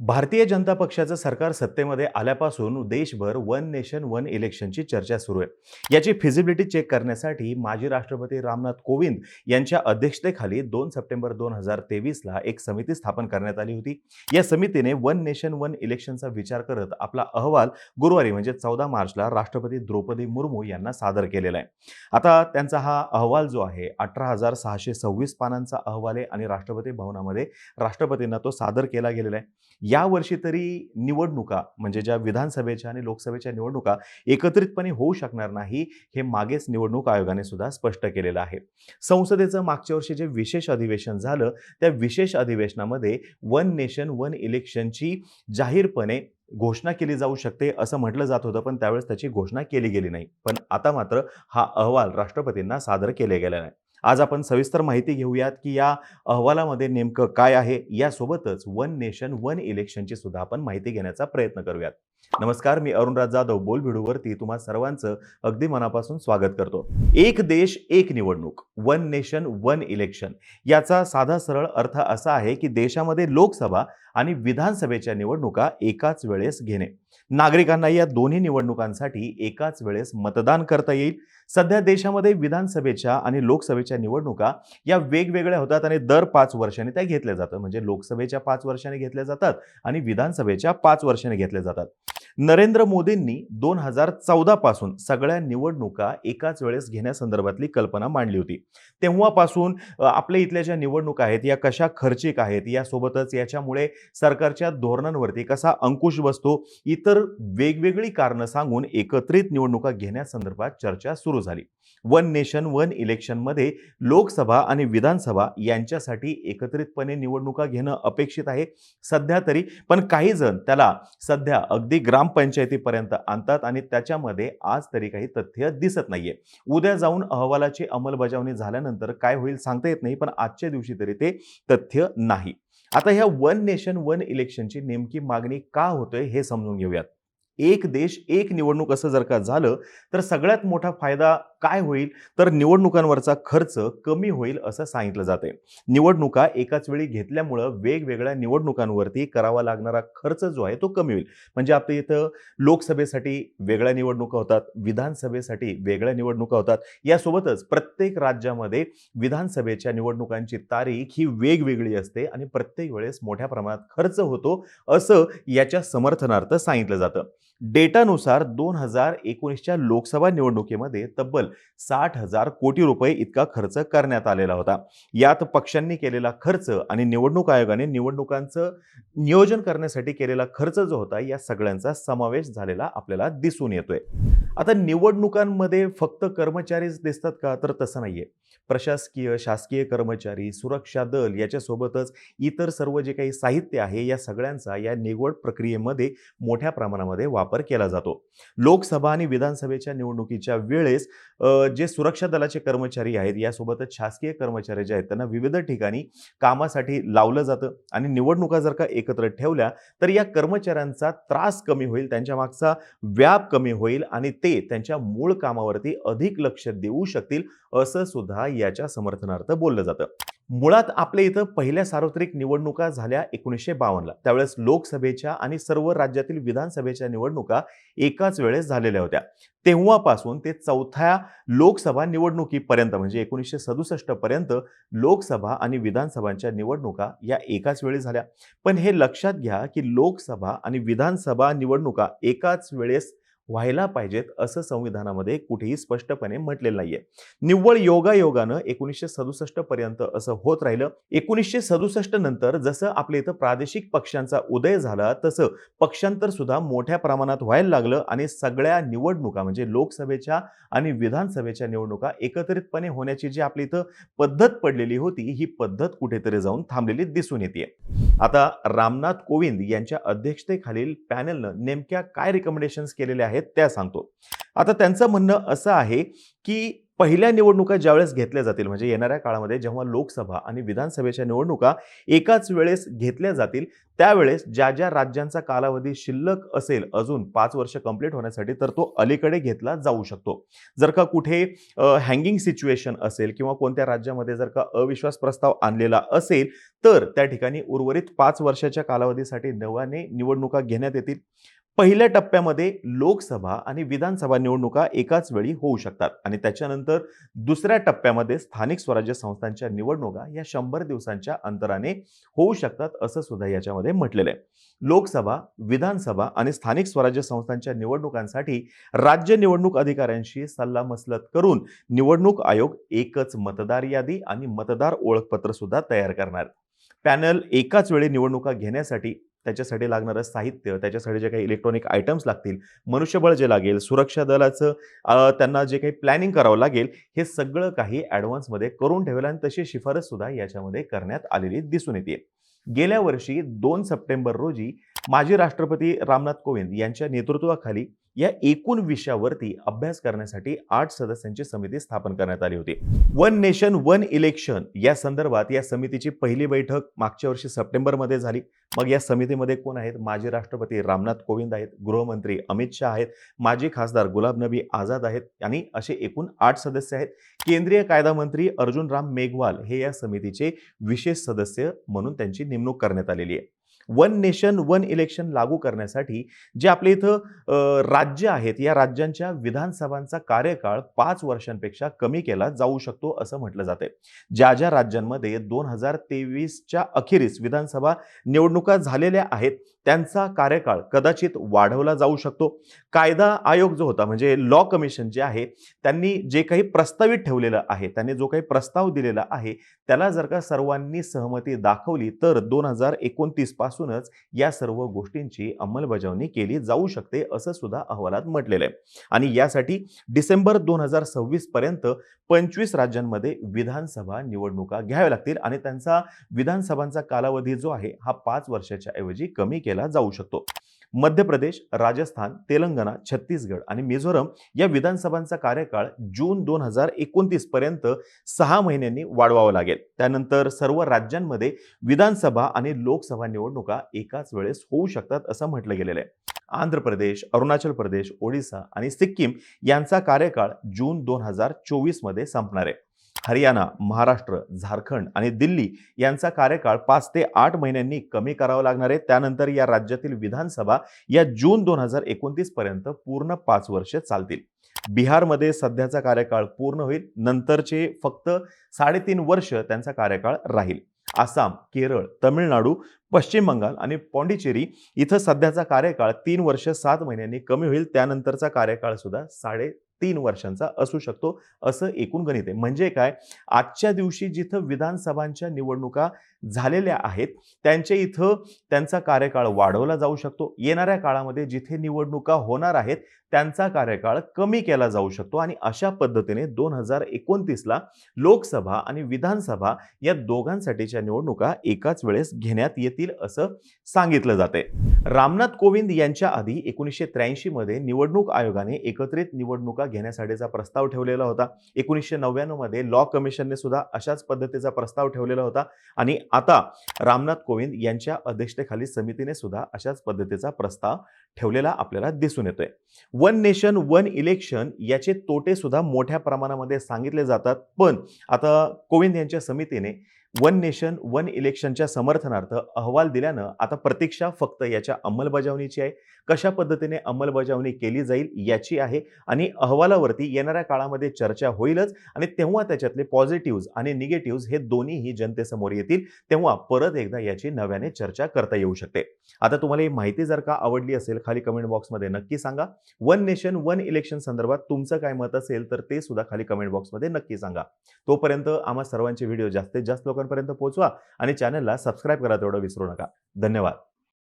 भारतीय जनता पक्षाचं सरकार सत्तेमध्ये आल्यापासून देशभर वन नेशन वन इलेक्शनची चर्चा सुरू आहे. याची फिजिबिलिटी चेक करण्यासाठी माजी राष्ट्रपती रामनाथ कोविंद यांच्या अध्यक्षतेखाली दोन सप्टेंबर दोन हजार तेवीसला एक समिती स्थापन करण्यात आली होती. या समितीने वन नेशन वन इलेक्शनचा विचार करत आपला अहवाल गुरुवारी म्हणजे चौदा मार्चला राष्ट्रपती द्रौपदी मुर्मू यांना सादर केलेला आहे. आता त्यांचा हा अहवाल जो आहे अठरा हजार सहाशे सव्वीस पानांचा अहवाल आहे आणि राष्ट्रपती भवनामध्ये राष्ट्रपतींना तो सादर केला गेलेला आहे. यावर्षी तरी निवडणुका म्हणजे ज्या विधानसभेच्या आणि लोकसभेच्या निवडणुका एकत्रितपणे होऊ शकणार नाही हे मागेच निवडणूक आयोगाने सुद्धा स्पष्ट केलेलं आहे. संसदेचं मागच्या वर्षी जे विशेष अधिवेशन झालं त्या विशेष अधिवेशनामध्ये वन नेशन वन इलेक्शनची जाहीरपणे घोषणा केली जाऊ शकते असं म्हटलं जात होतं पण त्यावेळेस त्याची घोषणा केली गेली नाही. पण आता मात्र हा अहवाल राष्ट्रपतींना सादर केले गेला नाही. आज आपण सविस्तर माहिती घेऊयात की या अहवालामध्ये नेमकं काय आहे? यासोबतच वन नेशन वन इलेक्शनची सुद्धा आपण माहिती घेण्याचा प्रयत्न करूयात. नमस्कार मी अरुणराज जाधव. बोल भिडूवरती तुम्हा सर्वांचं अगदी मनापासून स्वागत करतो. एक देश एक निवडणूक. वन नेशन वन इलेक्शन याचा साधा सरळ अर्थ असा आहे की देशामध्ये लोकसभा आणि विधानसभेच्या निवडणुका एकाच वेळेस घेणे. नागरिकांना या दोन्ही निवडणुकांसाठी एकाच वेळेस मतदान करता येईल. सध्या देशामध्ये विधानसभेच्या आणि लोकसभेच्या निवडणुका या वेगवेगळ्या होतात आणि दर पाच वर्षांनी त्या घेतल्या जातात. म्हणजे लोकसभेच्या पाच वर्षांनी घेतल्या जातात आणि विधानसभेच्या पाच वर्षांनी घेतल्या जातात. नरेंद्र मोदींनी दोन हजार चौदा पासून सगळ्या निवडणुका एकाच वेळेस घेण्यासंदर्भातली कल्पना मांडली होती. तेव्हापासून आपल्या इथल्या ज्या निवडणुका आहेत या कशा खर्चिक आहेत यासोबतच याच्यामुळे सरकारच्या धोरणांवरती कसा अंकुश बसतो इतर वेगवेगळी कारणं सांगून एकत्रित निवडणुका घेण्यासंदर्भात चर्चा सुरू झाली. वन नेशन वन इलेक्शनमध्ये लोकसभा आणि विधानसभा यांच्यासाठी एकत्रितपणे निवडणुका घेणं अपेक्षित आहे. सध्या तरी पण काही जण त्याला सध्या अगदी ग्रामपंचायतीपर्यंत आणतात आणि त्याच्यामध्ये आज तरी काही तथ्य दिसत नाहीये. उद्या जाऊन अहवालाची अंमलबजावणी झाल्यानंतर काय होईल सांगता येत नाही पण आजच्या दिवशी तरी ते तथ्य नाही. आता ह्या वन नेशन वन इलेक्शनची नेमकी मागणी का होतोय हे समजून घेऊयात. एक देश एक निवडणूक असं जर का झालं तर सगळ्यात मोठा फायदा काय होईल? तर निवडणुकांवरचा खर्च कमी होईल असं सांगितलं जाते निवडणुका एकाच वेळी घेतल्यामुळं वेगवेगळ्या निवडणुकांवरती करावा लागणारा खर्च जो आहे तो कमी होईल. म्हणजे आपल्या इथं लोकसभेसाठी वेगळ्या निवडणुका होतात विधानसभेसाठी वेगळ्या निवडणुका होतात. यासोबतच प्रत्येक राज्यामध्ये विधानसभेच्या निवडणुकांची तारीख ही वेगवेगळी असते आणि प्रत्येक वेळेस मोठ्या प्रमाणात खर्च होतो असं याच्या समर्थनार्थ सांगितलं जातं. डेटानुसार दोन हजार एकोणीसच्या लोकसभा निवडणुकीमध्ये तब्बल साठ हजार कोटी रुपये इतका खर्च करण्यात आलेला होता. यात पक्षांनी केलेला खर्च आणि निवडणूक आयोगाने निवडणुकांचं नियोजन करण्यासाठी केलेला खर्च जो होता या सगळ्यांचा समावेश झालेला आपल्याला दिसून येतोय. आता निवडणुकांमध्ये फक्त कर्मचारीच दिसतात का? तर तसं नाहीये. प्रशासकीय शासकीय कर्मचारी सुरक्षा दल याच्यासोबतच इतर सर्व जे काही साहित्य आहे या सगळ्यांचा या निवड प्रक्रियेमध्ये मोठ्या प्रमाणामध्ये वापर केला जातो. लोकसभा आणि विधानसभेच्या निवडणुकीच्या वेळेस जे सुरक्षा दलाचे कर्मचारी आहेत यासोबतच शासकीय कर्मचारी जे आहेत त्यांना विविध ठिकाणी कामासाठी लावलं जातं आणि निवडणुका जर का एकत्र ठेवल्या तर या कर्मचाऱ्यांचा त्रास कमी होईल त्यांच्या मागचा व्याप कमी होईल आणि ते त्यांच्या मूळ कामावरती अधिक लक्ष देऊ शकतील असं सुद्धा याच्या समर्थनार्थ बोललं जातं. मुळात आपल्या इथं पहिल्या सार्वत्रिक निवडणुका झाल्या एकोणीसशे बावन्नला. त्यावेळेस लोकसभेच्या आणि सर्व राज्यातील विधानसभेच्या निवडणुका एकाच वेळेस झालेल्या होत्या. तेव्हापासून ते चौथ्या लोकसभा निवडणुकीपर्यंत म्हणजे एकोणीसशे सदुसष्ट पर्यंत लोकसभा आणि विधानसभांच्या निवडणुका या एकाच वेळी झाल्या. पण हे लक्षात घ्या की लोकसभा आणि विधानसभा निवडणुका एकाच वेळेस व्हायला पाहिजेत असं संविधानामध्ये कुठेही स्पष्टपणे म्हटलेलं नाहीये. निव्वळ योगायोगानं एकोणीसशे सदुसष्ट पर्यंत असं होत राहिलं. एकोणीसशे सदुसष्ट नंतर जसं आपल्या इथं प्रादेशिक पक्षांचा उदय झाला तसं पक्षांतर सुद्धा मोठ्या प्रमाणात व्हायला लागलं आणि सगळ्या निवडणुका म्हणजे लोकसभेच्या आणि विधानसभेच्या निवडणुका एकत्रितपणे होण्याची जी आपली इथं पद्धत पडलेली होती ही पद्धत कुठेतरी जाऊन थांबलेली दिसून येते आता रामनाथ कोविंद यांच्या अध्यक्षतेखालील पॅनलनं नेमक्या काय रिकमेंडेशन्स केलेल्या आहेत त्या सांगतो. आता त्यांचं म्हणणं असं आहे की पहिल्या निवडणुका ज्यावेळेस घेतल्या जातील म्हणजे येणाऱ्या काळामध्ये जेव्हा लोकसभा आणि विधानसभेच्या निवडणुका एकाच वेळेस घेतल्या जातील त्यावेळेस ज्या ज्या राज्यांचा कालावधी शिल्लक असेल अजून पाच वर्ष कंप्लीट होण्यासाठी तर तो अलीकडे घेतला जाऊ शकतो. जर का कुठे हँगिंग सिच्युएशन असेल किंवा कोणत्या राज्यामध्ये जर का अविश्वास प्रस्ताव आणलेला असेल तर त्या ठिकाणी उर्वरित पाच वर्षाच्या कालावधीसाठी नव्याने निवडणुका घेण्यात येतील. पहिल्या टप्प्यामध्ये लोकसभा आणि विधानसभा निवडणुका एकाच वेळी होऊ शकतात आणि त्याच्यानंतर दुसऱ्या टप्प्यामध्ये स्थानिक स्वराज्य संस्थांच्या निवडणुका या शंभर दिवसांच्या अंतराने होऊ शकतात असं सुद्धा याच्यामध्ये म्हटलेलं आहे. लोकसभा विधानसभा आणि स्थानिक स्वराज्य संस्थांच्या निवडणुकांसाठी राज्य निवडणूक अधिकाऱ्यांशी सल्लामसलत करून निवडणूक आयोग एकच मतदार यादी आणि मतदार ओळखपत्र सुद्धा तयार करणार. पॅनल एकाच वेळी निवडणुका घेण्यासाठी त्याच्यासाठी लागणारं साहित्य त्याच्यासाठी जे काही इलेक्ट्रॉनिक आयटम्स लागतील मनुष्यबळ जे लागेल सुरक्षा दलाचं त्यांना जे काही प्लॅनिंग करावं लागेल हे सगळं काही ॲडव्हान्समध्ये करून ठेवलं आणि तशी शिफारस सुद्धा याच्यामध्ये करण्यात आलेली दिसून येते. गेल्या वर्षी दोन सप्टेंबर रोजी माजी राष्ट्रपती रामनाथ कोविंद यांच्या नेतृत्वाखाली या एकूण विषयावरती अभ्यास करण्यासाठी आठ सदस्यांची समिती स्थापन करण्यात आली होती. वन नेशन वन इलेक्शन या संदर्भात या समितीची पहिली बैठक मागच्या वर्षी सप्टेंबरमध्ये झाली. मग या समितीमध्ये कोण आहेत? माजी राष्ट्रपती रामनाथ कोविंद आहेत गृहमंत्री अमित शहा आहेत माजी खासदार गुलाब नबी आझाद आहेत आणि असे एकूण आठ सदस्य आहेत. केंद्रीय कायदा मंत्री अर्जुन राम मेघवाल हे या समितीचे विशेष सदस्य म्हणून त्यांची नेमणूक करण्यात आलेली आहे. वन नेशन वन इलेक्शन लागू करण्यासाठी जे आपल्या इथं राज्य आहेत या राज्यांच्या विधानसभांचा कार्यकाळ पाच वर्षांपेक्षा कमी केला जाऊ शकतो असं म्हटलं जाते ज्या ज्या राज्यांमध्ये दोन हजार तेवीसच्या अखेरीस विधानसभा निवडणुका झालेल्या आहेत त्यांचा कार्यकाळ कदाचित वाढवला जाऊ शकतो. कायदा आयोग जो होता म्हणजे लॉ कमिशन जे आहे त्यांनी जे काही प्रस्तावित ठेवलेलं आहे त्यांनी जो काही प्रस्ताव दिलेला आहे त्याला जर का सर्वांनी सहमती दाखवली तर दोन हजार एकोणतीस पासूनच या सर्व गोष्टींची अंमलबजावणी केली जाऊ शकते असं सुद्धा अहवालात म्हटलेलं आहे. आणि यासाठी डिसेंबर दोन हजार सव्वीस पर्यंत पंचवीस राज्यांमध्ये विधानसभा निवडणुका घ्याव्या लागतील आणि त्यांचा विधानसभांचा कालावधी जो आहे हा पाच वर्षाच्या ऐवजी कमी केला जाऊ शकतो. मध्य प्रदेश राजस्थान तेलंगणा छत्तीसगड आणि मिझोरम या विधानसभांचा कार्यकाळ जून दोन हजार एकोणतीस पर्यंत सहा महिन्यांनी वाढवावा लागेल. त्यानंतर सर्व राज्यांमध्ये विधानसभा आणि लोकसभा निवडणुका एकाच वेळेस होऊ शकतात असं म्हटलं गेलेलं आहे. आंध्र प्रदेश अरुणाचल प्रदेश ओडिसा आणि सिक्कीम यांचा कार्यकाळ जून दोन हजार चोवीसमध्ये संपणार आहे. हरियाणा महाराष्ट्र झारखंड आणि दिल्ली यांचा कार्यकाळ पाच ते आठ महिन्यांनी कमी करावा लागणार आहे. त्यानंतर या राज्यातील विधानसभा या जून दोन हजार एकोणतीस पर्यंत पूर्ण पाच वर्षे चालतील. बिहारमध्ये सध्याचा कार्यकाळ पूर्ण होईल. नंतरचे फक्त साडेतीन वर्ष त्यांचा कार्यकाळ राहील. आसाम केरळ तमिळनाडू पश्चिम बंगाल आणि पॉंडिचेरी इथं सध्याचा कार्यकाळ तीन वर्ष सात महिन्यांनी कमी होईल. त्यानंतरचा कार्यकाळ सुद्धा साडे तीन वर्षांचा असू शकतो असं एकूण गणित आहे. म्हणजे काय? आजच्या दिवशी जिथं विधानसभांच्या निवडणुका झालेल्या आहेत त्यांच्या इथं त्यांचा कार्यकाळ वाढवला जाऊ शकतो. येणाऱ्या काळामध्ये जिथे निवडणुका होणार आहेत त्यांचा कार्यकाळ कमी केला जाऊ शकतो आणि अशा पद्धतीने दोन हजार एकोणतीसला लोकसभा आणि विधानसभा या दोघांसाठीच्या निवडणुका एकाच वेळेस घेण्यात येतील असं सांगितलं जाते. रामनाथ कोविंद यांच्या आधी एकोणीसशे त्र्याऐंशी मध्ये निवडणूक आयोगाने एकत्रित निवडणुका घेण्यासाठीचा प्रस्ताव ठेवलेला होता. एकोणीसशे नव्याण्णवमध्ये लॉ कमिशनने सुद्धा अशाच पद्धतीचा प्रस्ताव ठेवलेला होता आणि आता रामनाथ कोविंद यांच्या अध्यक्षतेखाली समितीने सुद्धा अशाच पद्धतीचा प्रस्ताव ठेवलेला आपल्याला दिसून येतोय. वन नेशन वन इलेक्शन याचे तोटे सुद्धा मोठ्या प्रमाणामध्ये सांगितले जातात. पण आता कोविंद यांच्या समितीने वन नेशन वन इलेक्शनच्या समर्थनार्थ अहवाल दिल्यानं आता प्रतीक्षा फक्त याच्या अंमलबजावणीची आहे. कशा पद्धतीने अंमलबजावणी केली जाईल याची आहे आणि अहवालावरती येणाऱ्या काळामध्ये चर्चा होईलच आणि तेव्हा त्याच्यातले पॉझिटिव्ह आणि निगेटिव्ह हे दोन्हीही जनतेसमोर येतील तेव्हा परत एकदा याची नव्याने चर्चा करता येऊ शकते. आता तुम्हाला ही माहिती जर का आवडली असेल खाली कमेंट बॉक्समध्ये नक्की सांगा. वन नेशन वन इलेक्शन संदर्भात तुमचं काय मत असेल तर ते सुद्धा खाली कमेंट बॉक्समध्ये नक्की सांगा. तोपर्यंत आम्हा सर्वांचे व्हिडिओ जास्तीत जास्त लोकांपर्यंत पोहोचवा आणि चॅनलला सबस्क्राईब करा तेवढं विसरू नका. धन्यवाद.